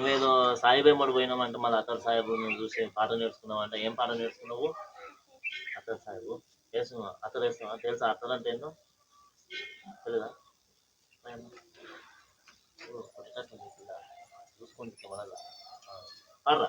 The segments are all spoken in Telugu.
నువ్వేదో సాయిబేమడు పోయినామంటే మళ్ళీ అతర్ సాహెబ్ నువ్వు చూసి పాట నేర్చుకున్నావు అంటే ఏం పాట నేర్చుకున్నావు? అతర్ సాహెబ్ తెలుసు అతర్ వేస్తున్నావా తెలుసా అతర్ అంటే ఏందో? తెలీదా? చూసుకోండి ఓ, పాడరా.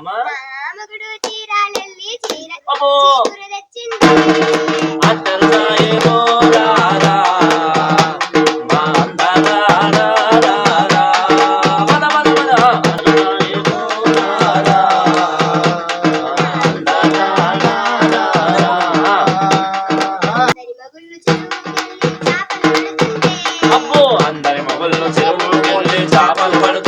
మా అందగాడా రారా. అబ్బో! అందరి మొగళ్ళు చెరువుకెళ్ళి చేపలు పడుతుంటే.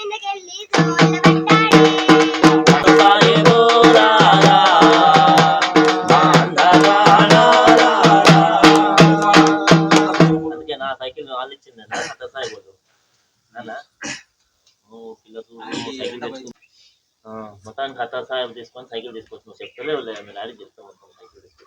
మీదకెళ్ళి సైకిల్ నా సైకిల్ వాళ్ళు ఇచ్చింది అత్త సాయి పోదు నాన్న నువ్వు పిల్లకు సైకిల్ తెచ్చుకో. మొత్తానికి అత్త సాయం తీసుకొని సైకిల్ తీసుకొచ్చి నువ్వు చెప్తలేవు లేదు మీ డాడీ చెప్తా మొత్తం సైకిల్